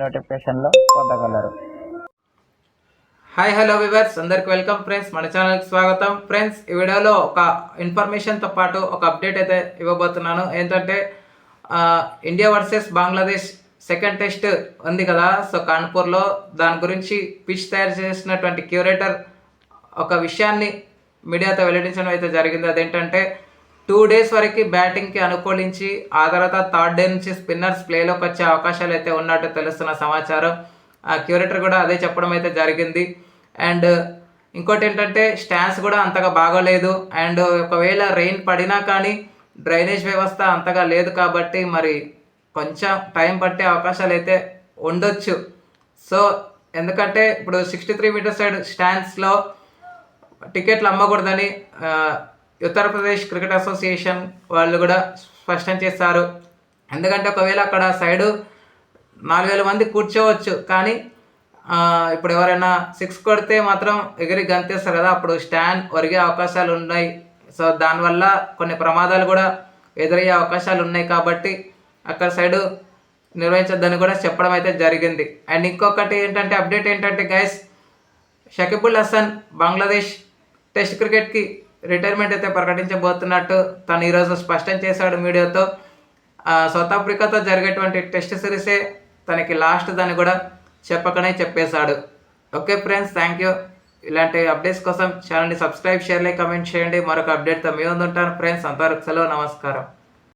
నోటిఫికేషన్లో పొందగలరు. Hi hello viewers అందరికి వెల్కమ్ ఫ్రెండ్స్ మన ఛానల్కి స్వాగతం. ఫ్రెండ్స్ ఈ వీడియోలో ఒక ఇన్ఫర్మేషన్తో పాటు ఒక అప్డేట్ అయితే ఇవ్వబోతున్నాను. ఏంటంటే India versus Bangladesh second test ఉంది కదా. సో కాన్పూర్లో దాని గురించి పిచ్ తయారు చేసినటువంటి క్యూరేటర్ ఒక విషయాన్ని మీడియాతో వెల్లడించడం అయితే జరిగింది. అదేంటంటే టూ డేస్ వరకు బ్యాటింగ్కి అనుకూలించి ఆ తర్వాత థర్డ్ డే నుంచి స్పిన్నర్స్ ప్లేలోకి వచ్చే అవకాశాలు అయితే ఉన్నట్టు తెలుస్తున్న సమాచారం. ఆ క్యూరేటర్ కూడా అదే చెప్పడం అయితే జరిగింది. అండ్ ఇంకోటి ఏంటంటే స్టాన్స్ కూడా అంతగా బాగోలేదు. అండ్ ఒకవేళ రెయిన్ పడినా కానీ డ్రైనేజ్ వ్యవస్థ అంతగా లేదు కాబట్టి మరి కొంచెం టైం పట్టే అవకాశాలు అయితే ఉండొచ్చు. సో ఎందుకంటే ఇప్పుడు సిక్స్టీ త్రీ మీటర్ సైడ్ స్టాండ్స్లో టికెట్లు అమ్మకూడదని ఉత్తరప్రదేశ్ క్రికెట్ అసోసియేషన్ వాళ్ళు కూడా స్పష్టం చేశారు ఎందుకంటే ఒకవేళ అక్కడ సైడు నాలుగు వేల మంది కూర్చోవచ్చు. కానీ ఇప్పుడు ఎవరైనా సిక్స్ కొడితే మాత్రం ఎగిరి గంతేస్తారు కదా. అప్పుడు స్టాండ్ ఒరిగే అవకాశాలు ఉన్నాయి. సో దానివల్ల కొన్ని ప్రమాదాలు కూడా ఎదురయ్యే అవకాశాలు ఉన్నాయి కాబట్టి అక్కడ సైడు నిర్వహించొద్దని కూడా చెప్పడం అయితే జరిగింది. అండ్ ఇంకొకటి ఏంటంటే అప్డేట్ ఏంటంటే గైస్ షకీబుల్ హసన్ బంగ్లాదేశ్ టెస్ట్ క్రికెట్కి రిటైర్మెంట్ అయితే ప్రకటించబోతున్నట్టు తను ఈరోజు స్పష్టం చేశాడు మీడియాతో. సౌత్ ఆఫ్రికాతో జరిగేటువంటి టెస్ట్ సిరీసే తనకి లాస్ట్ దాన్ని కూడా చెప్పకనే చెప్పేశాడు. Okay friends thank you. ఇలాంటి అప్డేట్స్ కోసం ఛానల్ని సబ్స్క్రైబ్ షేర్ లైక్ కమెంట్ చేయండి. మరొక అప్డేట్తో మీ ముందు ఉంటాను. ఫ్రెండ్స్ అంతవరకు సెలవు నమస్కారం.